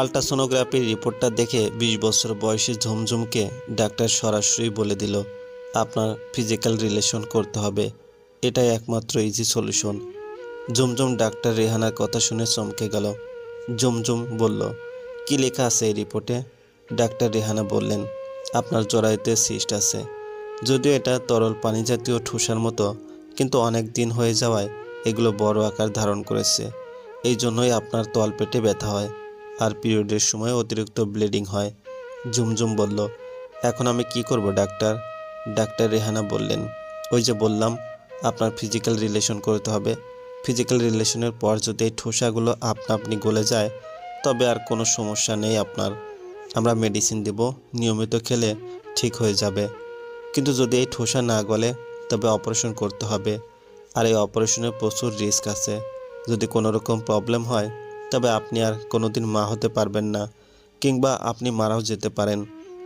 আলট্রাসোনোগ্রাফির রিপোর্টটা দেখে বিশ বছর বয়সী ঝুমঝুমকে ডাক্তার সরাসরি বলে দিল, আপনার ফিজিক্যাল রিলেশন করতে হবে। এটাই একমাত্র ইজি সলিউশন ঝুমঝুম ডাক্তার রেহানার কথা শুনে চমকে গেল। ঝুমঝুম বলল, কি লেখা আছে এই রিপোর্টে? ডাক্তার রেহানা বললেন, আপনার জরায়ুতে সিস্ট আছে। যদিও এটা তরল পানি জাতীয় ঠোসার মতো, কিন্তু অনেক দিন হয়ে যাওয়ায় এগুলো বড় আকার ধারণ করেছে। এই জন্যই আপনার তলপেটে ব্যথা হয়। আর পিরিয়ডের সময় অতিরিক্ত ব্লিডিং হয়। ঝুমঝুম বলল, এখন আমি কি করব, ডাক্তার? ডাক্তার রেহানা বললেন, ওই যে বললাম, আপনার ফিজিক্যাল রিলেশন করতে হবে। ফিজিক্যাল রিলেশনের পর যদি এই ঠোসাগুলো আপনা আপনি গলে যায়, তবে আর কোনো সমস্যা নেই আপনার। আমরা মেডিসিন দেব, নিয়মিত খেলে ঠিক হয়ে যাবে। কিন্তু যদি এই ঠোসা না গলে, তবে অপারেশন করতে হবে। আর এই অপারেশনে প্রচুর রিস্ক আছে। যদি কোনো রকম প্রবলেম হয় তবে আপনি আর কোনোদিন মা হতে পারবেন না, কিংবা আপনি মারাও যেতে পারেন।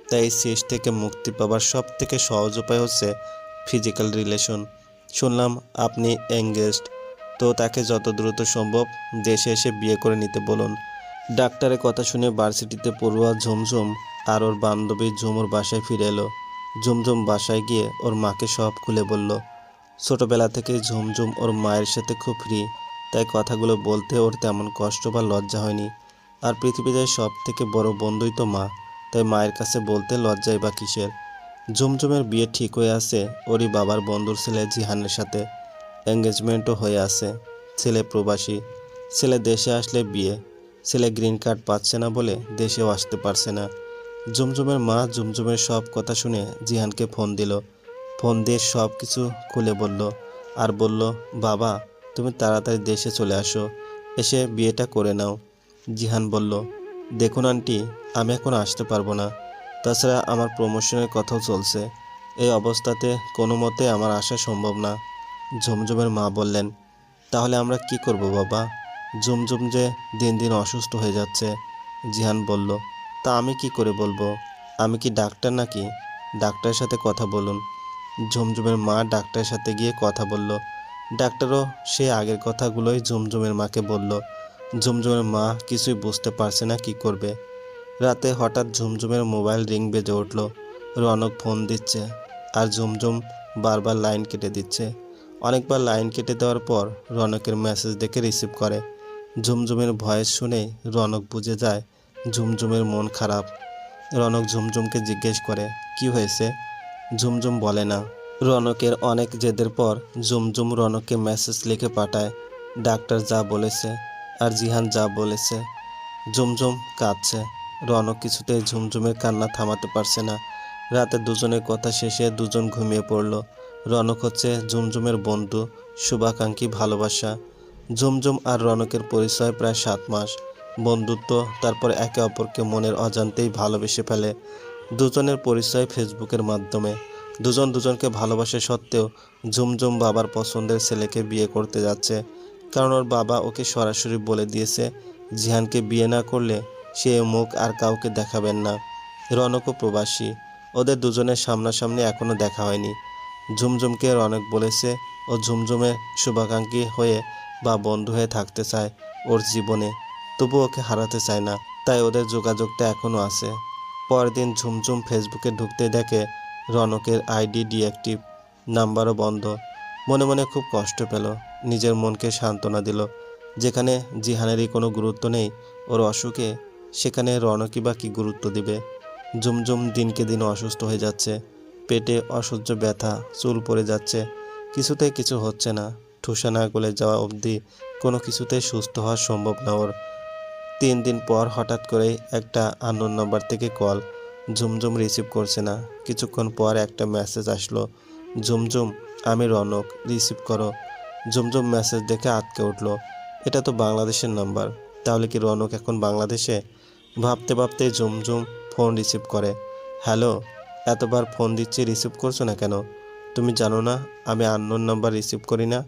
তাই এই সিস্ট থেকে মুক্তি পাবার সব থেকে সহজ উপায় হচ্ছে ফিজিক্যাল রিলেশন শুনলাম আপনি এঙ্গেজড তো তাকে যত দ্রুত সম্ভব দেশে এসে বিয়ে করে নিতে বলুন। ডাক্তারের কথা শুনে ভার্সিটিতে পড়ুয়া ঝুমঝুম আর ওর বান্ধবী ঝুমুর বাসায় ফিরে এলো। ঝুমঝুম বাসায় গিয়ে ওর মাকে সব খুলে বলল, ছোটবেলা থেকে ঝুমঝুম ওর মায়ের সাথে খুব ফ্রি তাই কথাগুলো বলতে ওর তেমন কষ্ট বা লজ্জা হয়নি। আর পৃথিবীতে সব থেকে বড় বন্ধুই তো মা, তাই মায়ের কাছে বলতে লজ্জাই বা কিসের? ঝুমঝুমের বিয়ে ঠিক হয়ে আছে, ওরই বাবার বন্ধুর ছেলে জিহানের সাথে। এঙ্গেজমেন্টও হয়ে আছে, ছেলে প্রবাসী। ছেলে দেশে আসলে বিয়ে, ছেলে গ্রিন কার্ড পাচ্ছে না বলে দেশেও আসতে পারছে না। জুমজুমের মা জুমজুমের সব কথা শুনে জিহানকে ফোন দিল। ফোন দিয়ে সব কিছু খুলে বলল, আর বলল, বাবা তুমি তাড়াতাড়ি দেশে চলে আসো, এসে বিয়েটা করে নাও। জিহান বলল, দেখুন আন্টি, আমি এখন আসতে পারব না। তাছাড়া আমার প্রমোশনের কথাও চলছে। এই অবস্থাতে কোনো মতে আমার আসা সম্ভব না। ঝুমঝুমের মা বললেন, তাহলে আমরা কি করব বাবা? ঝুমঝুম যে দিন দিন অসুস্থ হয়ে যাচ্ছে। জিহান বলল, তা আমি কি করে বলব? আমি কি ডাক্তার নাকি? ডাক্তারের সাথে কথা বলুন। ঝুমঝুমের মা ডাক্তারের সাথে গিয়ে কথা বলল ডাক্তারও সে আগের কথাগুলোই ঝুমঝুমের মাকে বলল, ঝুমঝুমের মা কিছুই বুঝতে পারছে না কি করবে। রাতে হঠাৎ ঝুমঝুমের মোবাইল রিং বেজে উঠল, রনক ফোন দিচ্ছে আর ঝুমঝুম বারবার লাইন কেটে দিচ্ছে। অনেকবার লাইন কেটে দেওয়ার পর রনকের মেসেজ দেখে রিসিভ করে। ঝুমঝুমের ভয়েস শুনে রনক বুঝে যায় ঝুমঝুমের মন খারাপ। রনক ঝুমঝুমকে জিজ্ঞেস করে, কি হয়েছে? ঝুমঝুম বলে না রনকের অনেক জেদের পর জুমজুম রনককে মেসেজ লিখে পাঠায়, ডাক্তার যা বলেছে আর জিহান যা বলেছে। ঝুমঝুম কাঁদছে। রনক কিছুতেই ঝুমঝুমের কান্না থামাতে পারছে না। রাতে দুজনের কথা শেষে দুজন ঘুমিয়ে পড়ল। রনক হচ্ছে ঝুমঝুমের বন্ধু, শুভাকাঙ্ক্ষী, ভালোবাসা। ঝুমঝুম আর রনকের পরিচয় প্রায় সাত মাস। বন্ধুত্ব তারপর একে অপরকে মনের অজান্তেই ভালোবেসে ফেলে। দুজনের পরিচয় ফেসবুকের মাধ্যমে। দুজন দুজনকে ভালোবাসে সত্ত্বেও ঝুমঝুম বাবার পছন্দের ছেলেকে বিয়ে করতে যাচ্ছে। কারণ ওর বাবা ওকে সরাসরি বলে দিয়েছে, জিহানকে বিয়ে না করলে সে মুখ আর কাউকে দেখাবেন না। রনকও প্রবাসী, ওদের দুজনের সামনাসামনি এখনও দেখা হয়নি। ঝুমঝুমকে রনক বলেছে, ও ঝুমঝুমের শুভাকাঙ্ক্ষী হয়ে বা বন্ধু হয়ে থাকতে চায় ওর জীবনে। তবু ওকে হারাতে চায় না, তাই ওদের যোগাযোগটা এখনও আছে। পরের দিন ঝুমঝুম ফেসবুকে ঢুকতে দেখে রনকের আইডি ডিঅ্যাক্টিভ নাম্বারও বন্ধ। মনে মনে খুব কষ্ট পেল। নিজের মনকে সান্ত্বনা দিল। যেখানে জিহানেরই কোনো গুরুত্ব নেই, ওর অসুখে, সেখানে রনকই বা কী গুরুত্ব দিবে? ঝুমঝুম দিনকে দিন অসুস্থ হয়ে যাচ্ছে। পেটে অসহ্য ব্যথা, চুল পড়ে যাচ্ছে। কিছুতেই কিছু হচ্ছে না। ঠুসা না গলে যাওয়া অবধি কোনো কিছুতেই সুস্থ হওয়া সম্ভব না ওর। তিন দিন পর হঠাৎ করে একটা আননোন নাম্বার থেকে কল। ঝুমঝুম রিসিভ করছে না। কিছুক্ষণ পর একটা মেসেজ আসলো, ঝুমঝুম, আমি রনক রিসিভ করো। ঝুমঝুম মেসেজ দেখে আটকে উঠল, এটা তো বাংলাদেশের নাম্বার তাহলে কি রনক এখন বাংলাদেশে? ভাবতে ভাবতে ঝুমঝুম ফোন রিসিভ করে হ্যালো এতবার ফোন দিচ্ছি রিসিভ করছ না কেন? তুমি জানো না, আমি আননোন নাম্বার রিসিভ করি না,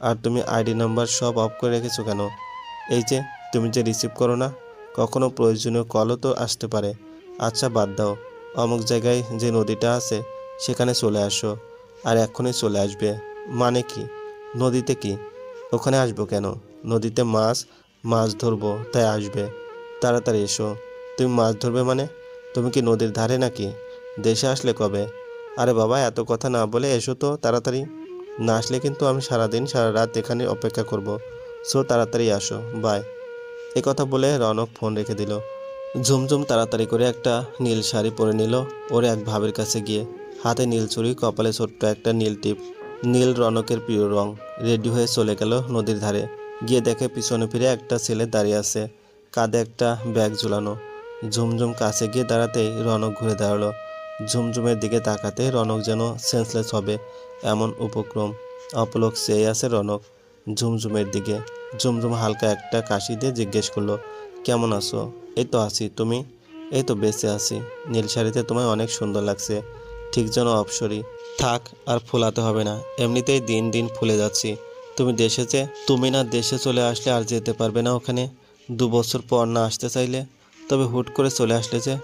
আর তুমি আইডি নাম্বার সব অফ করে রেখেছো কেন? এই যে, তুমি যে রিসিভ করো না, কখনো প্রয়োজনীয় কলও তো আসতে পারে। আচ্ছা বাদ দাও। অমুক জায়গায় যে নদীটা আছে, সেখানে চলে আসো। আর এক্ষুনি চলে আসবে। মানে কি? নদীতে কি? ওখানে আসব কেন? নদীতে মাছ মাছ ধরবো, তাই আসবে। তাড়াতাড়ি এসো। তুমি মাছ ধরবে মানে? তুমি কি নদীর ধারে নাকি? দেশে আসলে কবে? আরে বাবা, এত কথা না বলে এসো তো তাড়াতাড়ি। না আসলে কিন্তু আমি সারাদিন, সারা রাত এখানে অপেক্ষা করব। সো তাড়াতাড়ি আসো। বাই। কথা বলে রনক ফোন রেখে দিল। ঝুমঝুম তাড়াতাড়ি করে একটা নীল শাড়ি পরে নিল। ওর এক ভাবের কাছে গিয়ে, হাতে নীল চুড়ি কপালে ছোট্ট একটা নীল টিপ। নীল রনকের প্রিয় রং। রেডি হয়ে চলে গেল নদীর ধারে। গিয়ে দেখে পিছনে ফিরে একটা ছেলে দাঁড়িয়ে আছে। কাঁধে একটা ব্যাগ ঝুলানো। ঝুমঝুম কাছে গিয়ে দাঁড়াতেই রনক ঘুরে দাঁড়াল। ঝুমঝুমের দিকে তাকাতে রনক যেন সেন্সলেস হবে, এমন উপক্রম। অপলক চেয়ে আছে রনক। ঝুমঝুমের দিকে। ঝুমঝুম হালকা একটা কাশি দিয়ে জিজ্ঞেস করল কেমন আছো? এই তো আছি। তুমি? এই তো বেঁচে আছি। নীল শাড়িতে তোমায় অনেক সুন্দর লাগছে। ঠিক যেন অপসরি। থাক, আর ফোলাতে হবে না। এমনিতেই দিন দিন ফুলে যাচ্ছি। তুমি দেশে যে, তুমি না দেশে চলে আসলে আর যেতে পারবে না ওখানে। দু বছর পর না আসতে চাইলে। তবে হুট করে চলে আসলে যে।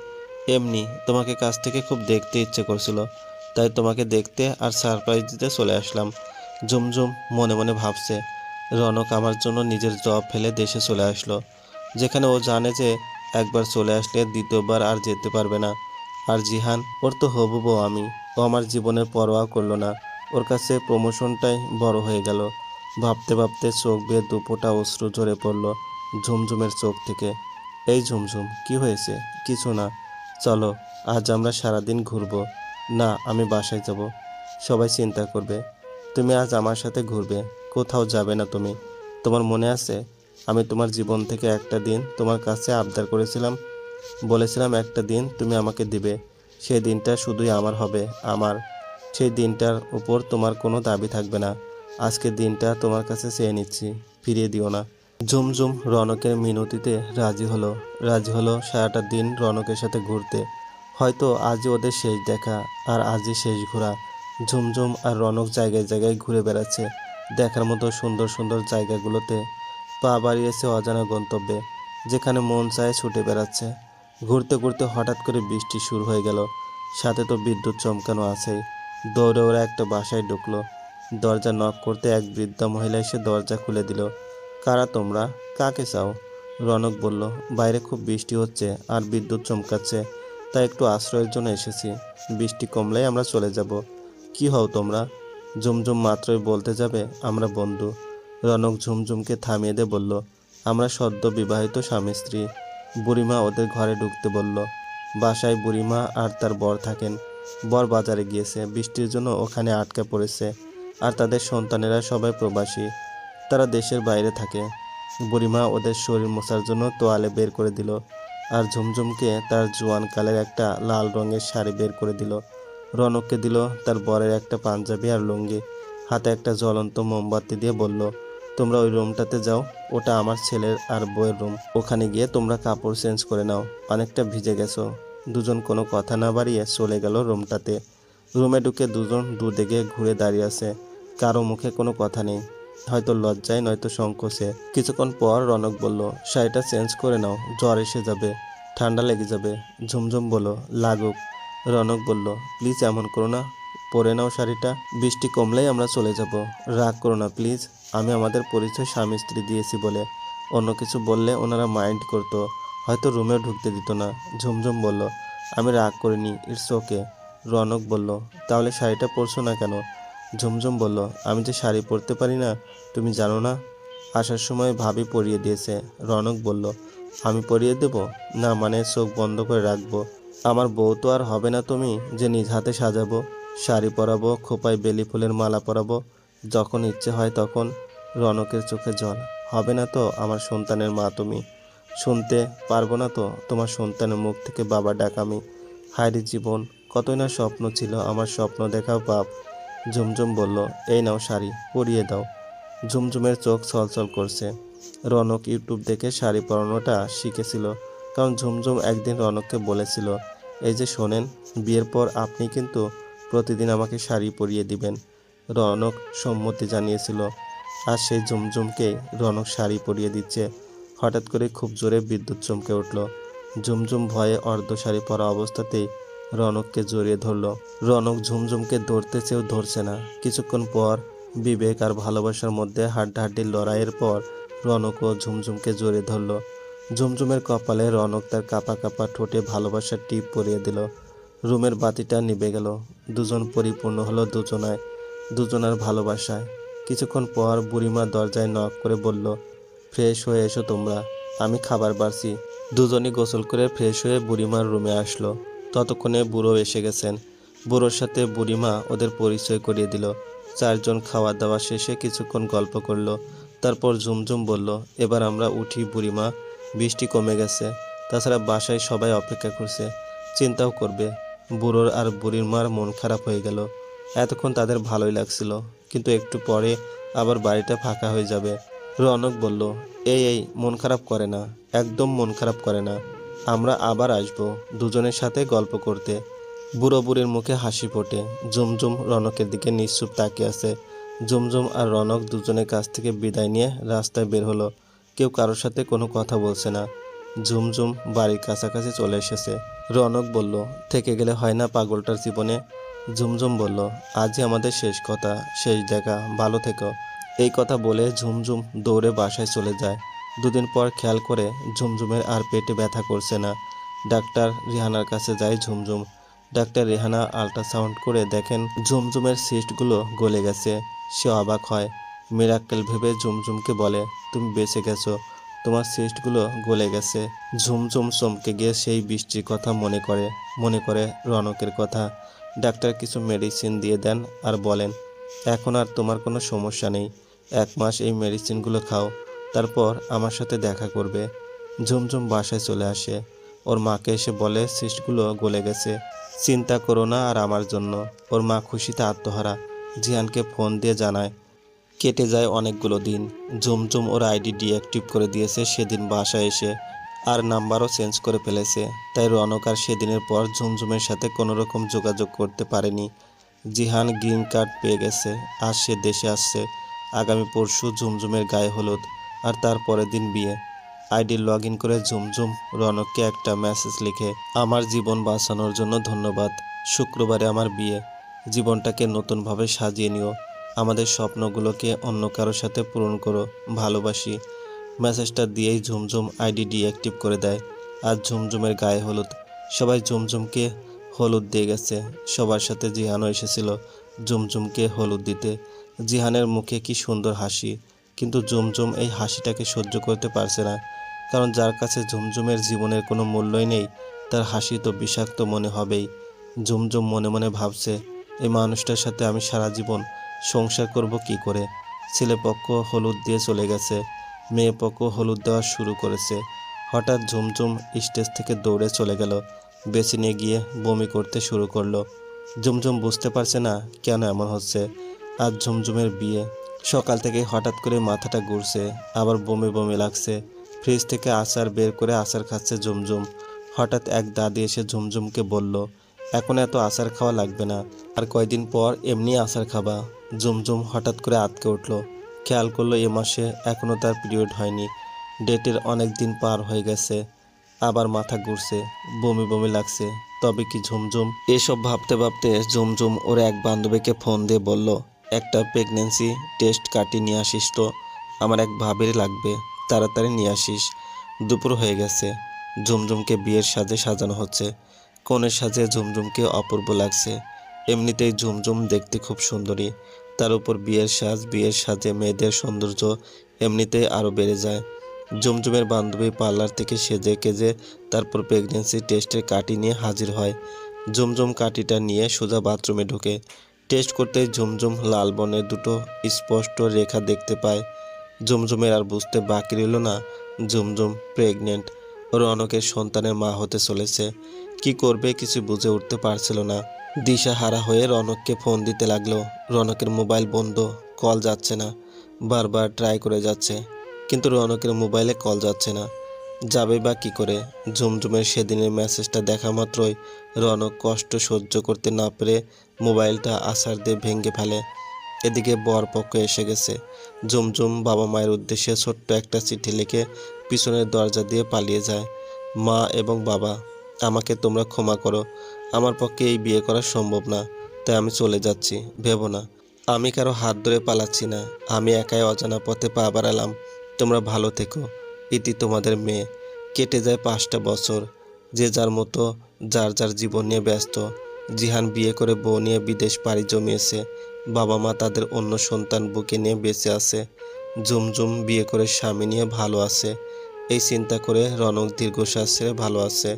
এমনি, তোমাকে কাছ থেকে খুব দেখতে ইচ্ছে করছিল। তাই তোমাকে দেখতে আর সারপ্রাইজ দিতে চলে আসলাম। ঝুমঝুম মনে মনে ভাবছে। রনক আমার জন্য নিজের জব ফেলে দেশে চলে আসলো। যেখানে ও জানে যে একবার চলে আসলে দ্বিতীয়বার আর যেতে পারবে না। আর জিহান, ওর তো হবু বউ আমি। ও আমার জীবনের পরোয়া করল না। ওর কাছে প্রমোশনটাই বড় হয়ে গেল। ভাবতে ভাবতে চোখ বেয়ে দুপোটা অশ্রু ঝরে পড়ল ঝুমঝুমের চোখ থেকে। এই ঝুমঝুম, কি হয়েছে? কিছু না। চলো, আজ আমরা সারাদিন ঘুরবো। না, আমি বাসায় যাব। সবাই চিন্তা করবে, তুমি আজ আমার সাথে ঘুরবে। কোথাও যাবে না তুমি। তোমার মনে আছে? আমি তোমার জীবন থেকে একটা দিন তোমার কাছে আবদার করেছিলাম। বলেছিলাম, একটা দিন তুমি আমাকে দিবে। সেই দিনটা শুধুই আমার হবে, আমার। সেই দিনটার উপর তোমার কোনো দাবি থাকবে না। আজকে দিনটা তোমার কাছে চেয়ে নিচ্ছি, ফিরিয়ে দিও না। ঝুমঝুম রনকের মিনতিতে রাজি হলো। রাজি হলো সারাটা দিন রনকের সাথে ঘুরতে। হয়তো আজই ওদের শেষ দেখা আর আজই শেষ ঘোরা। ঝুমঝুম আর রনক জায়গায় জায়গায় ঘুরে বেড়াচ্ছে। দেখার মতো সুন্দর সুন্দর জায়গাগুলোতে পা বাড়িয়েছে অজানা গন্তব্যে, যেখানে মন চায় ছুটে বেড়াচ্ছে। ঘুরতে ঘুরতে হঠাৎ করে বৃষ্টি শুরু হয়ে গেল। সাথে তো বিদ্যুৎ চমকানো আছেই। দৌড়ে ওরা একটা বাসায় ঢুকলো। দরজা নক করতে এক বৃদ্ধা মহিলা এসে দরজা খুলে দিল। কারা তোমরা? কাকে চাও? রনক বলল, বাইরে খুব বৃষ্টি হচ্ছে আর বিদ্যুৎ চমকাচ্ছে, তাই একটু আশ্রয়ের জন্য এসেছি। বৃষ্টি কমলেই আমরা চলে যাব। কি হও তোমরা? ঝুমঝুম মাত্রই বলতে যাবে, আমরা বন্ধু। রনক ঝুমঝুমকে থামিয়ে দিয়ে বলল, আমরা সদ্য বিবাহিত স্বামী স্ত্রী বুড়িমা ওদের ঘরে ঢুকতে বলল, বাসায় বুড়িমা আর তার বর থাকেন। বর বাজারে গিয়েছে, বৃষ্টির জন্য ওখানে আটকে পড়েছে, আর তাদের সন্তানেরা সবাই প্রবাসী। তারা দেশের বাইরে থাকে বুড়িমা ওদের শরীর মোছার জন্য তোয়ালে বের করে দিল, আর ঝুমঝুমকে তার জোয়ান কালের একটা লাল রঙের শাড়ি বের করে দিল। রনককে দিল তার বরের একটা পাঞ্জাবি আর লুঙ্গি। হাতে একটা জ্বলন্ত মোমবাতি দিয়ে বলল তোমরা ওই রুমটাতে যাও। ওটা আমার ছেলের আর বউয়ের রুম। ওখানে গিয়ে তোমরা কাপড় চেঞ্জ করে নাও। অনেকটা ভিজে গেছো। দুজন কোনো কথা না বাড়িয়ে চলে গেল রুমটাতে। রুমে ঢুকে দুজন দুদিকে ঘুরে দাঁড়িয়ে আছে। কারও মুখে কোনো কথা নেই। হয়তো লজ্জায়, নয়তো সংকোচে। কিছুক্ষণ পর রনক বলল, শাড়িটা চেঞ্জ করে নাও। জ্বর এসে যাবে। ঠান্ডা লেগে যাবে। ঝুমঝুম বলল, লাগুক। রনক বলল, প্লিজ এমন করো না। পরে নাও শাড়িটা। বৃষ্টি কমলেই আমরা চলে যাব। রাগ করো না, প্লিজ। আমি আমাদের পরিচয় স্বামী স্ত্রী দিয়েছি বলে অন্য কিছু বললে ওনারা মাইন্ড করতো। হয়তো রুমেও ঢুকতে দিত না। ঝুমঝুম বলল, আমি রাগ করিনি, ইটস ওকে। রনক বলল, তাহলে শাড়িটা পরছো না কেন? ঝুমঝুম বলল, আমি যে শাড়ি পরতে পারি না, তুমি জানো না? আসার সময় ভাবি পরিয়ে দিয়েছে। রনক বলল, আমি পরিয়ে দেব? না মানে চোখ বন্ধ করে রাখব? আমার বউ তো আর হবে না তুমি, যে নিজ হাতে সাজাবো? শাড়ি পরাবো, খোপায় বেলি ফুলের মালা পরাবো? যখন ইচ্ছে হয় তখন রনকের চোখে জল। হবে না তো আমার সন্তানের মা তুমি? শুনতে পারব না তো? তোমার সন্তানের মুখ থেকে বাবা ডাকামি হায়রে জীবন, কতই না স্বপ্ন ছিল আমার স্বপ্ন দেখাও পাপ ঝুমঝুম বলল, এই নাও শাড়ি, পরিয়ে দাও। ঝুমঝুমের চোখ ছলছল করছে। রনক ইউটিউব দেখে শাড়ি পরানোটা শিখেছিল, কারণ ঝুমঝুম একদিন রনককে বলেছিল, এই যে শোনেন, বিয়ের পর আপনি কিন্তু প্রতিদিন আমাকে শাড়ি পরিয়ে দিবেন। রনক সম্মতি জানিয়েছিল আর সেই ঝুমঝুমকে রনক শাড়ি পরিয়ে দিচ্ছে। হঠাৎ করে খুব জোরে বিদ্যুৎ চমকে উঠল। ঝুমঝুম ভয়ে অর্ধ শাড়ি পরা অবস্থাতেই রনককে জড়িয়ে ধরল। রনক ঝুমঝুমকে ধরতে চেয়েও ধরছে না। কিছুক্ষণ পর বিবেক আর ভালোবাসার মধ্যে হাড্ডাহাড্ডির লড়াইয়ের পর রনক ও ঝুমঝুমকে জড়িয়ে ধরল। ঝুমঝুমের কপালে রনক তার কাপা কাপা ঠোঁটে ভালোবাসার টিপ পরিয়ে দিল। রুমের বাতিটা নিভে গেল। দুজন পরিপূর্ণ হলো দুজনায়। দুজনার ভালোবাসায়। কিছুক্ষণ পর বুড়িমা দরজায় নক করে বলল ফ্রেশ হয়ে এসো তোমরা, আমি খাবার বাড়ছি। দুজনই গোসল করে ফ্রেশ হয়ে বুড়িমার রুমে আসলো। ততক্ষণে বুড়ো এসে গেছেন। বুড়োর সাথে বুড়িমা ওদের পরিচয় করিয়ে দিল। চারজন খাওয়া দাওয়া শেষে কিছুক্ষণ গল্প করল। তারপর ঝুমঝুম বলল, এবার আমরা উঠি বুড়িমা, বৃষ্টি কমে গেছে। তাছাড়া বাসায় সবাই অপেক্ষা করছে, চিন্তাও করবে। বুড়োর আর বুড়ির মার মন খারাপ হয়ে গেল। এতক্ষণ তাদের ভালোই লাগছিল। কিন্তু একটু পরে আবার বাড়িটা ফাঁকা হয়ে যাবে। রনক বলল, এই এই, মন খারাপ করে না, একদম মন খারাপ করে না। আমরা আবার আসব, দুজনের সাথে গল্প করতে। বুড়ো বুড়ির মুখে হাসি ফোটে। জুমজুম রনকের দিকে নিশ্চুপ তাকিয়ে আছে। জুমজুম আর রনক দুজনের কাছ থেকে বিদায় নিয়ে রাস্তায় বের হলো। কেউ কারোর সাথে কোনো কথা বলছে না। ঝুমঝুম বাড়ির কাছাকাছি চলে এসেছে। রনক বলল, থেকে গেলে হয় না পাগলটার জীবনে? ঝুমঝুম বলল, আজই আমাদের শেষ কথা, শেষ দেখা, ভালো থেকো। এই কথা বলে ঝুমঝুম দৌড়ে বাসায় চলে যায়। দুদিন পর খেয়াল করে ঝুমঝুমের আর পেটে ব্যথা করছে না। ডাক্তার রিহানার কাছে যায় ঝুমঝুম। ডাক্তার রেহানা আল্ট্রাসাউন্ড করে দেখেন ঝুমঝুমের সিস্টগুলো গলে গেছে। সে অবাক হয়। মিরাক্কেল ভেবে ঝুমঝুমকে বলে, তুমি বেঁচে গেছো। তোমার সিস্টগুলো গলে গেছে। ঝুমঝুম চমকে গিয়ে সেই বৃষ্টির কথা মনে করে মনে করে রনকের কথা। ডাক্তার কিছু মেডিসিন দিয়ে দেন আর বলেন, এখন আর তোমার কোনো সমস্যা নেই। এক মাস এই মেডিসিনগুলো খাও। তারপর আমার সাথে দেখা করবে। ঝুমঝুম বাসায় চলে আসে। ওর মাকে এসে বলে, সিস্টগুলো গলে গেছে। চিন্তা করো না আর আমার জন্য। ওর মা খুশিতে আত্মহারা। জিয়ানকে ফোন দিয়ে জানায়, কেটে যায় অনেকগুলো দিন। ঝুমঝুম ওর আইডি ডিঅ্যাক্টিভ করে দিয়েছে সেদিন বাসায় এসে। আর নাম্বারও চেঞ্জ করে ফেলেছে, তাই রনক আর সেদিনের পর ঝুমঝুমের সাথে কোনো রকম যোগাযোগ করতে পারেনি। জিহান গ্রিন কার্ড পেয়ে গেছে, আর সে দেশে আসছে। আগামী পরশু ঝুমঝুমের গায়ে হলুদ, আর তার পরের দিন বিয়ে। আইডি লগ ইন করে ঝুমঝুম রনককে একটা মেসেজ লিখে, আমার জীবন বাঁচানোর জন্য ধন্যবাদ, শুক্রবারে আমার বিয়ে। জীবনটাকে নতুনভাবে সাজিয়ে নিও। আমাদের স্বপ্নগুলোকে অন্য কারোর সাথে পূরণ করো, ভালোবাসি। মেসেজটা দিয়েই ঝুমঝুম আইডি ডিঅ্যাক্টিভ করে দেয়। আর ঝুমঝুমের গায়ে হলুদ। সবাই ঝুমঝুমকে হলুদ দিয়ে গেছে। সবার সাথে জিহানও এসেছিল ঝুমঝুমকে হলুদ দিতে। জিহানের মুখে কি সুন্দর হাসি। কিন্তু ঝুমঝুম এই হাসিটাকে সহ্য করতে পারছে না। কারণ যার কাছে ঝুমঝুমের জীবনের কোনো মূল্যই নেই, তার হাসি তো বিষাক্ত মনে হবেই। ঝুমঝুম মনে মনে ভাবছে, এই মানুষটার সাথে আমি সারা জীবন সংসার করব কি করে? ছেলেপক্ষ হলুদ দিয়ে চলে গেছে। মেয়ে পক্ষ হলুদ দেওয়া শুরু করেছে। হঠাৎ ঝুমঝুম স্টেজ থেকে দৌড়ে চলে গেল। বেসিনে গিয়ে বমি করতে শুরু করল। ঝুমঝুম বুঝতে পারছে না কেন এমন হচ্ছে। আজ ঝুমঝুমের বিয়ে। সকাল থেকে হঠাৎ করে মাথাটা ঘুরছে, আবার বমি বমি লাগছে। ফ্রিজ থেকে আচার বের করে আচার খাচ্ছে ঝুমঝুম। হঠাৎ এক দাদি এসে ঝুমঝুমকে বলল, এখন এত আচার খাওয়া লাগবে না, আর কয়দিন পর এমনি আচার খাবা। ঝুমঝুম হঠাৎ করে আটকে উঠল। খেয়াল করল এ মাসে এখনও তার পিরিয়ড হয়নি। ডেটের অনেক দিন পার হয়ে গেছে, আবার মাথা ঘুরছে, বমি বমি লাগছে, তবে কি ঝুমঝুম? এসব ভাবতে ভাবতে ঝুমঝুম ওর এক বান্ধবীকে ফোন দিয়ে বলল, একটা প্রেগনেন্সি টেস্ট কাটি নিয়ে আসিস তো, আমার এক ভাবির লাগবে, তাড়াতাড়ি নিয়ে আসিস। দুপুর হয়ে গেছে, ঝুমঝুমকে বিয়ের সাজে সাজানো হচ্ছে কনের সাজে ঝুমঝুমকে অপূর্ব লাগছে। এমনিতেই ঝুমঝুম দেখতে খুব সুন্দরী তার উপর বিয়ের সাজ, বিয়ের সাজে মেয়েদের সৌন্দর্য এমনিতেই আরও বেড়ে যায়। ঝুমঝুমের বান্ধবী পার্লার থেকে সেজে কেজে তারপর প্রেগনেন্সি টেস্টের কাটি নিয়ে হাজির হয়। ঝুমঝুম কাটিটা নিয়ে সোজা বাথরুমে ঢোকে। টেস্ট করতে ঝুমঝুম লাল বনের দুটো স্পষ্ট রেখা দেখতে পায়। ঝুমঝুমের আর বুঝতে বাকি রইল না ঝুমঝুম প্রেগনেন্ট। রনকের সন্তানের মা হতে চলেছে। কি করবে কিছু বুঝে উঠতে পারছিল না। দিশা হারা হয়ে রনককে ফোন দিতে লাগল। রনকের মোবাইল বন্ধ, কল যাচ্ছে না, বারবার ট্রাই করে যাচ্ছে, কিন্তু রনকের মোবাইলে কল যাচ্ছে না। যাবে বা কি করে? ঝুমঝুমের সেদিনের মেসেজটা দেখা মাত্রই রনক কষ্ট সহ্য করতে না পেরে মোবাইলটা আছাড় দিয়ে ভেঙে ফেলে। এদিকে বরপক্ষ এসে গেছে। ঝুমঝুম বাবা মায়ের উদ্দেশ্যে ছোট্ট একটা চিঠি লিখে পিছনের দরজা দিয়ে পালিয়ে যায়। মা এবং বাবা, আমাকে তোমরা ক্ষমা করো। আমার পক্ষে এই বিয়ে করা সম্ভব না, তাই আমি চলে যাচ্ছি, ভেবো না। আমি কারও হাত ধরে পালাচ্ছি না। আমি একাই অজানা পথে পা বাড়ালাম। তোমরা ভালো থেকো। ইতি তোমাদের মেয়ে। কেটে যায় পাঁচটা বছর। যে যার মতো, যার যার জীবন নিয়ে ব্যস্ত। জিহান বিয়ে করে বউ নিয়ে বিদেশ পাড়ি জমিয়েছে। বাবা মা তাদের অন্য সন্তান বুকে নিয়ে বেঁচে আছে। জুমজুম বিয়ে করে স্বামী নিয়ে ভালো আছে। এই চিন্তা করে রনক দীর্ঘশ্বাস ছেড়ে ভালো আছে।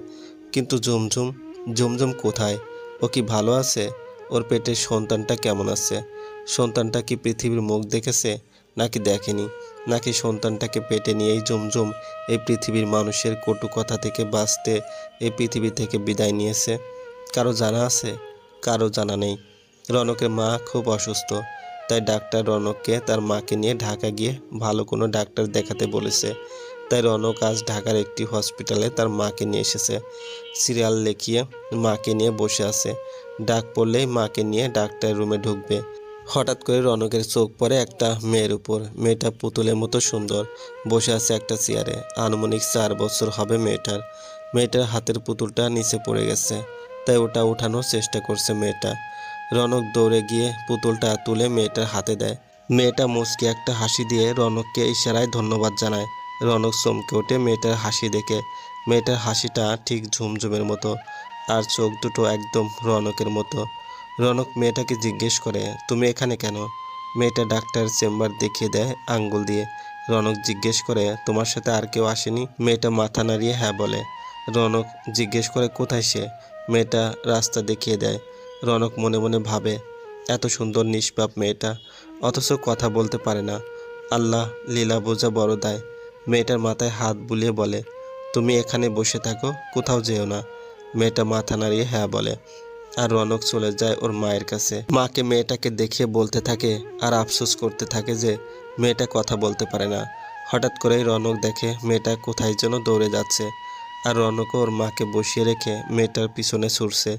কিন্তু জুমজুম জুমজুম কোথায়? ও কি ভালো আছে? ওর পেটের সন্তানটা কেমন আছে? সন্তানটা কি পৃথিবীর মুখ দেখেছে? নাকি দেখেনি? নাকি সন্তানটাকে পেটে নিয়েই জুমজুম এই পৃথিবীর মানুষের কটু কথা থেকে বাঁচতে এই পৃথিবী থেকে বিদায় নিয়েছে? কারও জানা আছে? কারও জানা নেই। রনকের মা খুব অসুস্থ, তাই ডাক্তার রনককে তার মাকে নিয়ে ঢাকা গিয়ে ভালো কোনো ডাক্তার দেখাতে বলেছে। তাই রনক আজ ঢাকার একটি হসপিটালে তার মাকে নিয়ে এসেছে। সিরিয়াল লেখিয়ে মাকে নিয়ে বসে আছে। ডাক পড়লেই মাকে নিয়ে ডাক্তার রুমে ঢুকবে। হঠাৎ করে রনকের চোখ পড়ে একটা মেয়ের উপর। মেয়েটা পুতুলের মতো সুন্দর। বসে আছে একটা চেয়ারে। আনুমানিক চার বছর হবে মেয়েটার। মেয়েটার হাতের পুতুলটা নিচে পড়ে গেছে, তাই ওটা উঠানোর চেষ্টা করছে মেয়েটা। রনক দৌড়ে গিয়ে পুতুলটা তুলে মেয়েটার হাতে দেয়। মেয়েটা মুচকে একটা হাসি দিয়ে রনককে ইশারায় ধন্যবাদ জানায়। রনক চমকে ওঠে মেয়েটার হাসি দেখে। মেয়েটার হাসিটা ঠিক ঝুমঝুমের মতো আর চোখ দুটো একদম রনকের মতো। রনক মেয়েটাকে জিজ্ঞেস করে, তুমি এখানে কেন? মেয়েটা ডাক্তার চেম্বার দেখিয়ে দেয় আঙ্গুল দিয়ে। রনক জিজ্ঞেস করে, তোমার সাথে আর কেউ আসেনি? মেয়েটা মাথা নাড়িয়ে হ্যাঁ বলে। রনক জিজ্ঞেস করে, কোথায় সে? মেয়েটা রাস্তা দেখিয়ে দেয়। রনক মনে মনে ভাবে, এত সুন্দর নিষ্পাপ মেয়েটা, অথচ কথা বলতে পারে না। আল্লাহ লীলা বোঝা বড় দায়। মেয়েটার মাথায় হাত বুলিয়ে বলে, তুমি এখানে বসে থাকো, কোথাও যেও না। মেয়েটা মাথা নাড়িয়ে হ্যাঁ বলে। আর রনক চলে যায় ওর মায়ের কাছে। মাকে মেয়েটাকে দেখিয়ে বলতে থাকে আর আফসোস করতে থাকে যে মেয়েটা কথা বলতে পারে না। হঠাৎ করেই রনক দেখে মেয়েটা কোথায় যেন দৌড়ে যাচ্ছে। আর রনকও ওর মাকে বসিয়ে রেখে মেয়েটার পিছনে ছুটছে।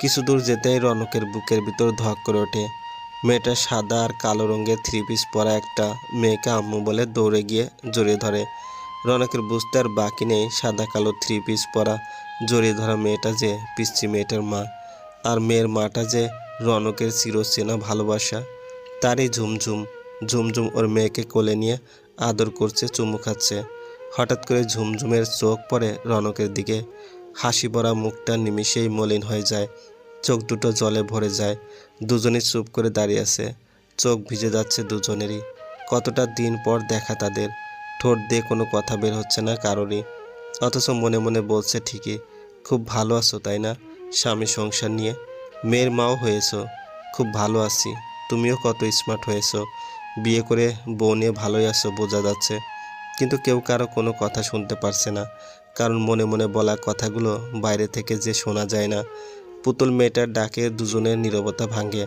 কিছু দূর যেতেই রনকের বুকের ভিতর ধক করে ওঠে। মেয়েটা সাদা আর কালো রঙের থ্রি পিস পরা একটা মেয়েকে আম্মু বলে দৌড়ে গিয়ে জড়িয়ে ধরে। রনকের বুঝতে আর বাকি নেই সাদা কালো থ্রি পিস পরা জড়িয়ে ধরা মেয়েটা যে পিচ্ছি মেয়েটার মা। আর মেয়ের মাটা যে রনকের চিরচেনা ভালোবাসা। তারই ঝুমঝুম ঝুমঝুম ওর মেয়েকে কোলে নিয়ে আদর করছে, চুমু খাচ্ছে। হঠাৎ করে ঝুমঝুমের চোখ পড়ে রনকের দিকে। হাসি ভরা মুখটা নিমিষেই মলিন হয়ে যায়। চোখ দুটো জলে ভরে যায়। দুজনেই চুপ করে দাঁড়িয়ে আছে। চোখ ভিজে যাচ্ছে দুজনেরই। কতটা দিন পর দেখা তাদের। ঠোঁট দিয়ে কোনো কথা বের হচ্ছে না কারোরই। অথচ মনে মনে বলছে ঠিকই, খুব ভালো আছো, তাই না? স্বামী সংসার নিয়ে। মেয়ের মাও হয়েছো। খুব ভালো আছি। তুমিও কত স্মার্ট হয়েছো। বিয়ে করে বউ নিয়ে ভালোই আছো বোঝা যাচ্ছে। কিন্তু কেউ কারও কোনো কথা শুনতে পারছে না। কারণ মনে মনে বলা কথাগুলো বাইরে থেকে যে শোনা যায় না। পুতুল মেয়েটার ডাকে দুজনের নীরবতা ভাঙে।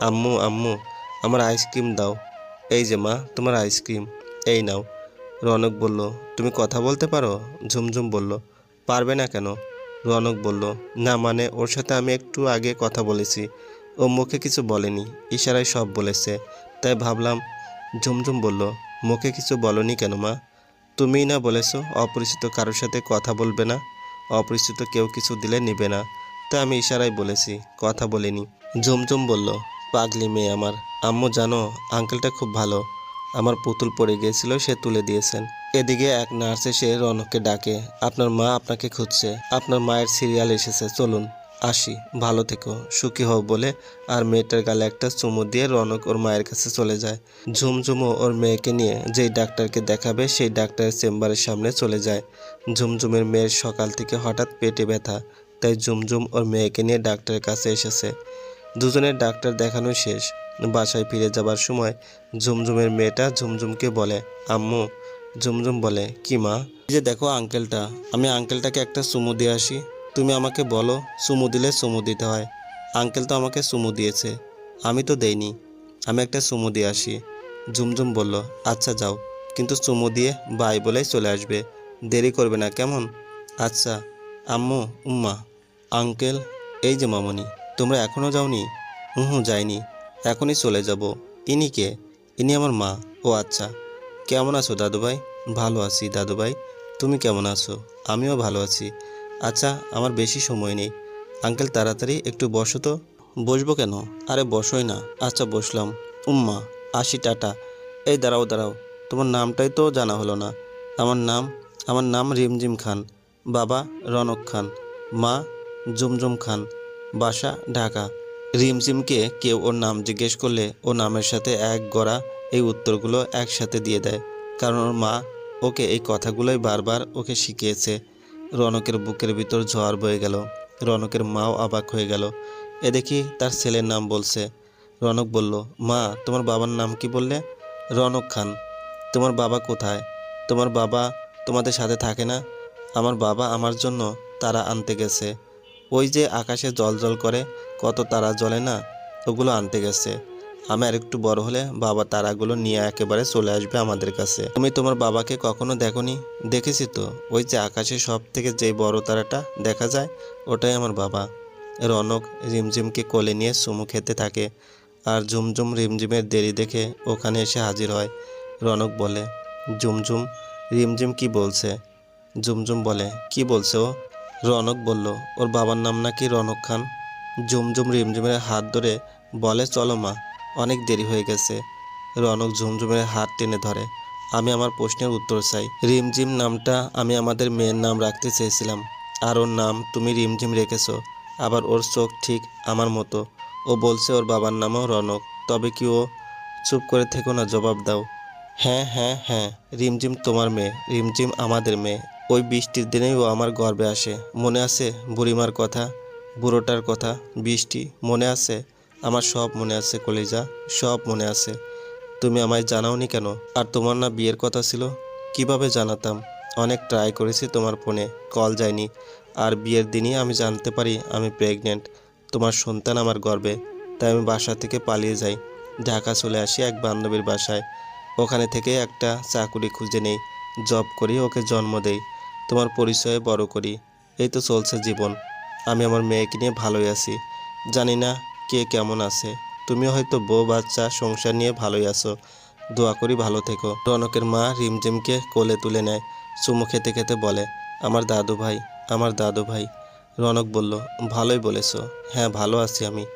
আম্মু আম্মু, আমার আইসক্রিম দাও। এই যে মা, তোমার আইসক্রিম। এই নাও। রনক বলল, তুমি কথা বলতে পারো? ঝুমঝুম বলল, পারবে না কেন? রনক বলল, না মানে ওর সাথে আমি একটু আগে কথা বলেছি। ও মুখে কিছু বলেনি, ইশারায় সব বলেছে। তাই ভাবলাম, ঝুমঝুম বলল, মুখে কিছু বলনি কেন মা? তুমিই না বলেছ, অপরিচিত কারোর সাথে কথা বলবে না। অপরিচিত কেউ কিছু দিলে নেবে না। তাই আমি ইশারায় বলেছি, কথা বলিনি। ঝুমঝুম বলল, পাগলি মেয়ে আমার, আম্মু জানো আঙ্কেলটা খুব ভালো। আমার পুতুল পড়ে গিয়েছিল, সে তুলে দিয়েছেন। এদিকে এক নার্স এসে রনককে ডাকে, আপনার মা আপনাকে খুঁজছে, আপনার মায়ের সিরিয়াল এসেছে, চলুন, আসি, ভালো থেকো, সুখী হও বলে আর মেয়েটার গালে একটা চুমু দিয়ে রনক ওর মায়ের কাছে চলে যায়। ঝুমঝুমও ওর মেয়েকে নিয়ে যেই ডাক্তারকে দেখাবে, সেই ডাক্তারের চেম্বারের সামনে চলে যায়। ঝুমঝুমের মেয়ের সকাল থেকে হঠাৎ পেটে ব্যথা তাই ঝুমঝুম ওর মেয়েকে নিয়ে ডাক্তারের কাছে এসেছে। দুজনের ডাক্তার দেখানো শেষ। বাসায় ফিরে যাবার সময় ঝুমঝুমের মেয়েটা ঝুমঝুমকে বলে, আম্মু ঝুমঝুম বলে, কি মা? যে দেখো আঙ্কেলটা, আমি আঙ্কেলটাকে একটা চুমু দিয়ে আসি। তুমি আমাকে বলো চুমু দিলে চুমু দিতে হয়। আঙ্কেল তো আমাকে চুমু দিয়েছে, আমি তো দেইনি। আমি একটা চুমু দিয়ে আসি। ঝুমঝুম বলল আচ্ছা যাও, কিন্তু চুমু দিয়ে বাই বলেই চলে আসবে। দেরি করবে না, কেমন? আচ্ছা আম্মু, উম্মা। আঙ্কেল, এই যে মামনি, তোমরা এখনও যাওনি? হুম হুম যাইনি। এখনই চলে যাব। ইনি কে? ইনি আমার মা। ও আচ্ছা। কেমন আছো দাদুভাই? ভালো আছি দাদুভাই। তুমি কেমন আছো? আমিও ভালো আছি। আচ্ছা আমার বেশি সময় নেই। আঙ্কেল, তাড়াতাড়ি একটু বসো তো। বসবো কেন? আরে, বসোই না। আচ্ছা বসলাম। উম্মা, আসি, টাটা। এই, দাঁড়াও দাঁড়াও। তোমার নামটাই তো জানা হলো না। আমার নাম আমার নাম রিমঝিম খান। বাবা, রনক খান। মা জুমজুম খান। বাসা, ঢাকা। রিমঝিমকে কেউ ওর নাম জিজ্ঞেস করলে ও নামের সাথে এক গড়া এই উত্তরগুলো একসাথে দিয়ে দেয়। কারণ ওর মা ওকে এই কথাগুলোই বারবার ওকে শিখিয়েছে। রনকের বুকের ভিতর ঝড় বয়ে গেল। রনকের মাও অবাক হয়ে গেল। এ দেখি তার ছেলের নাম বলছে। রনক বলল, মা, তোমার বাবার নাম কি বললে? রনক খান, তোমার বাবা কোথায়? তোমার বাবা তোমাদের সাথে থাকে না? আমার বাবা আমার জন্য তারা আনতে গেছে। ওই যে আকাশে জল জল করে, কত তারা জ্বলে না? ওগুলো আনতে গেছে। আমি আর একটু বড় হলে বাবা তারাগুলো নিয়ে একেবারে চলে আসবে আমাদের কাছে। তুমি তোমার বাবাকে কখনো দেখোনি? দেখেছি তো। ওই যে আকাশে সব থেকে যে বড় তারাটা দেখা যায়, ওটাই আমার বাবা। রনক রিমঝিমকে কোলে নিয়ে চুমু খেতে থাকে আর ঝুমঝুম রিমঝিমের দেরি দেখে ওখানে এসে হাজির হয়। রনক বলে, ঝুমঝুম, রিমঝিম কি বলছে? ঝুমঝুম বলে, কি বলছে ও? রনক বলল, ওর বাবার নাম নাকি রনক খান? ঝুমঝুম রিমঝুমের হাত ধরে বলে, চলো মা, অনেক দেরি হয়ে গেছে। রনক ঝুমঝুমের হাত টেনে ধরে, আমি আমার প্রশ্নের উত্তর চাই। রিমঝিম নামটা আমি আমাদের মেয়ের নাম রাখতে চেয়েছিলাম। আর ওর নাম তুমি রিমঝিম রেখেছো, আবার ওর চোখ ঠিক আমার মতো। ও বলছে, ওর বাবার নামও রনক, তবে কি ও চুপ করে থেকো না, জবাব দাও। হ্যাঁ হ্যাঁ হ্যাঁ রিমঝিম তোমার মেয়ে, রিমঝিম আমাদের মেয়ে। ওই বৃষ্টির দিনেই ও আমার গর্বে আসে। মনে আছে বুড়িমার কথা, বুড়োটার কথা, বৃষ্টি, মনে আছে? আমার সব মনে আছে কলিজা, সব মনে আছে। তুমি আমায় জানাওনি কেন? আর তোমার না বিয়ের কথা ছিল? কীভাবে জানাতাম? অনেক ট্রাই করেছি তোমার ফোনে কল যায়নি। আর বিয়ের দিনই আমি জানতে পারি আমি প্রেগনেন্ট তোমার সন্তান আমার গর্বে, তাই আমি বাসা থেকে পালিয়ে যাই। ঢাকা চলে আসি এক বান্ধবীর বাসায়। ওখানে থেকে একটা চাকুরি খুঁজে নেই। জব করি, ওকে জন্ম দেই। তোমার পরিচয়ে বড় করি। এই তো চলছে জীবন। আমি আমার মেয়েকে নিয়ে ভালোই আছি। জানি না কে কেমন আছে। তুমি হয়তো বউ, বাচ্চা, সংসার নিয়ে ভালোই আছো। দোয়া করি ভালো থেকো। রনকের মা রিমঝিমকে কোলে তুলে নেয়। চুমু খেতে খেতে বলে, আমার দাদু ভাই, আমার দাদু ভাই। রনক বলল, ভালোই বলেছ। হ্যাঁ ভালো আছি আমি।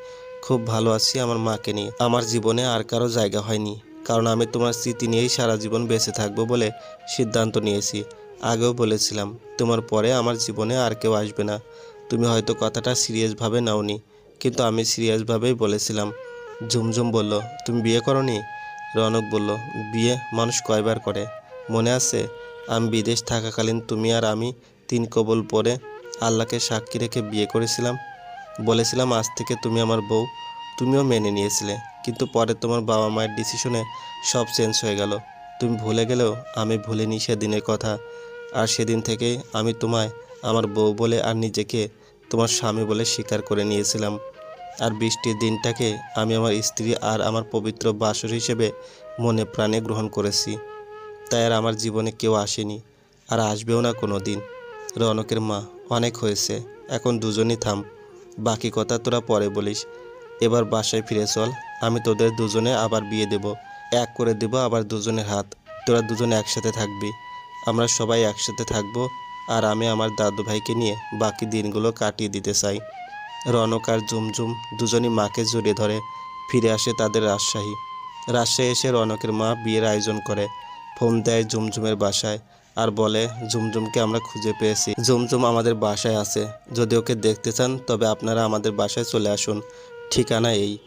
খুব ভালো আছি আমার মাকে নিয়ে। আমার জীবনে আর কারও জায়গা হয়নি। কারণ আমি তোমার স্মৃতি নিয়েই সারা জীবন বেঁচে থাকব বলে সিদ্ধান্ত নিয়েছি। আগেও বলেছিলাম, তোমার পরে আমার জীবনে আর কেউ আসবে না। তুমি হয়তো কথাটা সিরিয়াসভাবে নাওনি, কিন্তু আমি সিরিয়াসভাবেই বলেছিলাম। ঝুমঝুম বলল, তুমি বিয়ে করনি? রনক বলল, বিয়ে মানুষ কয়বার করে? মনে আছে? আমি বিদেশ থাকাকালীন তুমি আর আমি তিন কবল পরে আল্লাহকে সাক্ষী রেখে বিয়ে করেছিলাম। বলেছিলাম, আজ থেকে তুমি আমার বউ। তুমিও মেনে নিয়েছিলে, কিন্তু পরে তোমার বাবা মায়ের ডিসিশনে সব চেঞ্জ হয়ে গেল। তুমি ভুলে গেলেও আমি ভুলিনি সেদিনের কথা। আর সেদিন থেকেই আমি তোমায় আমার বউ বলে আর নিজেকে তোমার স্বামী বলে স্বীকার করে নিয়েছিলাম। আর বৃষ্টির দিনটাকে আমি আমার স্ত্রী আর আমার পবিত্র বাসর হিসেবে মনে প্রাণে গ্রহণ করেছি। তাই আর আমার জীবনে কেউ আসেনি আর আসবেও না কোনো দিন রনকের মা, অনেক হয়েছে, এখন দুজনই থাম। বাকি কথা তোরা পরে বলিস। এবার বাসায় ফিরে চল, আমি তোদের দুজনে আবার বিয়ে দেব। এক করে দেব, আবার দুজনের হাত। তোরা দুজনে একসাথে থাকবি। আমরা সবাই একসাথে থাকব আর আমি আমার দাদু ভাইকে নিয়ে বাকি দিনগুলো কাটিয়ে দিতে চাই। রনক আর ঝুমঝুম দুজনই মাকে জড়িয়ে ধরে ফিরে আসে তাদের রাজশাহী। রাজশাহী এসে রনকের মা বিয়ের আয়োজন করে। ফোন দেয় ঝুমঝুমের বাসায় আর বলে ঝুমঝুমকে আমরা খুঁজে পেয়েছি। ঝুমঝুম আমাদের বাসায় আছে। যদি ওকে দেখতে চান, তবে আপনারা আমাদের বাসায় চলে আসুন। ঠিকানা এই।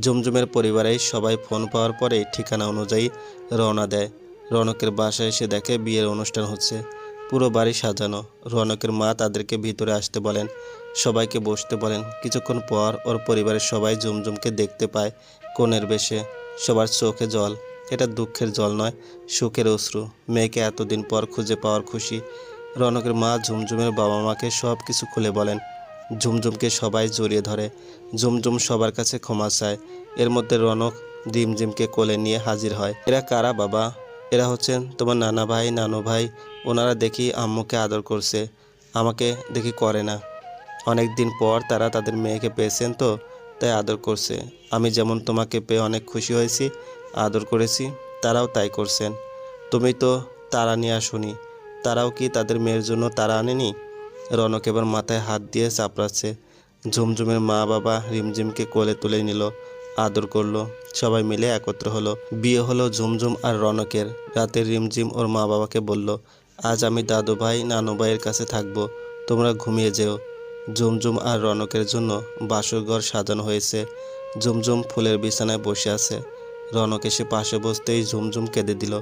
ঝুমঝুমের পরিবারের সবাই ফোন পাওয়ার পরে ঠিকানা অনুযায়ী রওনা দেয়। রনকের বাসায় এসে দেখে বিয়ের অনুষ্ঠান হচ্ছে। পুরো বাড়ি সাজানো। রনকের মা তাদেরকে ভিতরে আসতে বলেন, সবাইকে বসতে বলেন। কিছুক্ষণ পর ওর পরিবারের সবাই ঝুমঝুমকে দেখতে পায় কোণের বেশে। সবার চোখে জল। এটা দুঃখের জল নয়, সুখের অশ্রু। মেয়েকে এতদিন পর খুঁজে পাওয়ার খুশি। রনকের মা ঝুমঝুমের বাবা মাকে সব কিছু খুলে বলেন। ঝুমঝুমকে সবাই জড়িয়ে ধরে। ঝুমঝুম সবার কাছে ক্ষমা চায়। এর মধ্যে রনক ডিমঝিমকে কোলে নিয়ে হাজির হয়। এরা কারা বাবা? এরা হচ্ছেন তোমার নানা ভাই, নানু ভাই। ওনারা দেখি আম্মুকে আদর করছে, আমাকে দেখি করে না। অনেক দিন পর তারা তাদের মেয়েকে পেয়েছেন তো, তাই আদর করছে। আমি যেমন তোমাকে পেয়ে অনেক খুশি হয়েছি, আদর করেছি, তারাও তাই করছেন। তুমি তো তারা নিয়ে আসনি, তারাও কি তাদের মেয়ের জন্য তারা আনেনি? রনক এবার মাথায় হাত দিয়ে চাপড়াচ্ছে। ঝুমঝুমের মা বাবা রিমঝিমকে কোলে তুলে নিল। আদর করল। সবাই মিলে একত্র হলো। বিয়ে হলো ঝুমঝুম আর রনকের। রাতে রিমঝিম ওর মা বাবাকে বলল, আজ আমি দাদু ভাই, নানু ভাইয়ের কাছে থাকব। তোমরা ঘুমিয়ে যেও। ঝুমঝুম আর রনকের জন্য বাসর ঘর সাজানো হয়েছে। ঝুমঝুম ফুলের বিছানায় বসে আছে। রনক এসে পাশে বসতেই ঝুমঝুম কেঁদে দিল।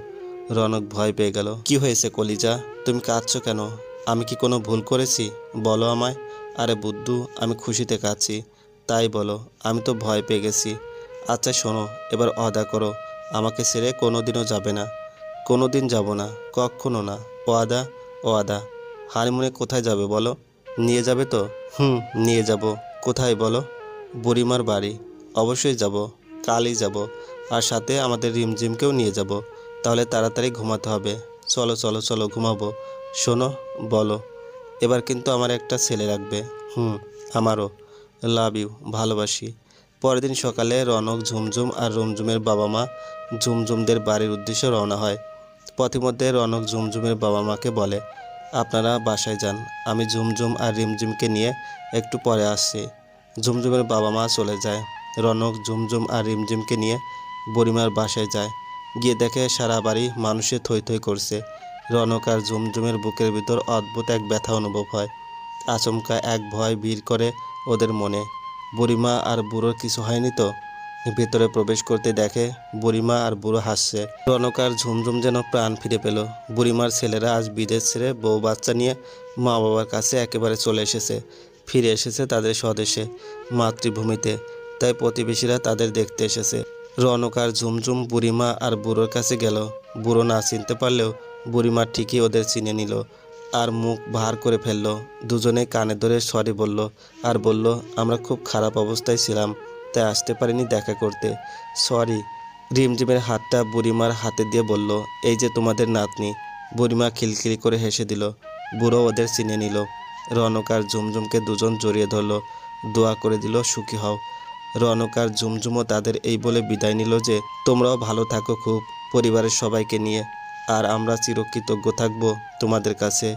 রনক ভয় পেয়ে গেল, কি হয়েছে কলিজা? তুমি কাঁদছো কেন? আমি কি কোনো ভুল করেছি? বলো আমায়। আরে বুদ্ধু, আমি খুশিতে কাঁদছি। তাই বলো, আমি তো ভয় পেয়ে গেছি। আচ্ছা শোনো, এবার অদা করো, আমাকে ছেড়ে কোনোদিনও যাবে না। কোনো দিন যাব না কখনো না। ও আদা ও আদা হানিমুনে কোথায় যাবে বলো? নিয়ে যাবে তো? হুম, নিয়ে যাব। কোথায় বলো? বুড়িমার বাড়ি। অবশ্যই যাব, কালই যাব। আর সাথে আমাদের রিমঝিমকেও নিয়ে যাব। তাহলে তাড়াতাড়ি ঘুমাতে হবে। চলো চলো চলো, ঘুমাবো। শোনো, বলো, এবার কিন্তু আমার একটা ছেলে লাগবে। হুম, আমারও। লাভ ইউ, ভালোবাসি। পরের দিন সকালে রনক ঝুমঝুম আর রুমঝুমের বাবা মা ঝুমঝুমদের বাড়ির উদ্দেশ্যে রওনা হয়। পথিমধ্যে রনক ঝুমঝুমের বাবা মাকে বলে, আপনারা বাসায় যান, আমি ঝুমঝুম আর রিমঝিমকে নিয়ে একটু পরে আসছি। ঝুমঝুমের বাবা মা চলে যায়। রনক ঝুমঝুম আর রিমঝিমকে নিয়ে বুড়িমার বাসায় যায়। গিয়ে দেখে সারা বাড়ি মানুষে থই থই করছে। রনক আর ঝুমঝুমের বুকের ভিতর অদ্ভুত এক ব্যথা অনুভব হয়। আচমকা এক ভয় ভিড় করে ওদের মনে, বুড়িমা আর বুড়োর কিছু হয়নি তো? ভেতরে প্রবেশ করতে দেখে বুড়িমা আর বুড়ো হাসছে। রনক আর ঝুমঝুম যেন প্রাণ ফিরে পেল। বুড়িমার ছেলেরা আজ বিদেশ ছেড়ে বউ বাচ্চা নিয়ে মা বাবার কাছে একেবারে চলে এসেছে। ফিরে এসেছে তাদের স্বদেশে, মাতৃভূমিতে। তাই প্রতিবেশীরা তাদের দেখতে এসেছে। রনক আর ঝুমঝুম বুড়িমা আর বুড়োর কাছে গেল। বুড়ো না চিনতে পারলেও বুড়িমা ঠিকই ওদের চিনে নিল। আর মুখ ভার করে ফেলল। দুজনে কানে ধরে সরি বলল আর বলল, আমরা খুব খারাপ অবস্থায় ছিলাম, তাই আসতে পারিনি দেখা করতে। সরি, রিমঝিমের হাতটা বুড়িমার হাতে দিয়ে বলল, এই যে তোমাদের নাতনি। বুড়িমা খিলখিল করে হেসে দিল, বুড়ো ওদের চিনে নিল। রনক আর ঝুমঝুমকে দুজন জড়িয়ে ধরলো, দোয়া করে দিল, সুখী হও। রনক আর ঝুমঝুমও তাদের এই বলে বিদায় নিল যে, তোমরাও ভালো থাকো খুব, পরিবারের সবাইকে নিয়ে। আর আমরা চিরকৃতজ্ঞ থাকব তোমাদের কাছে।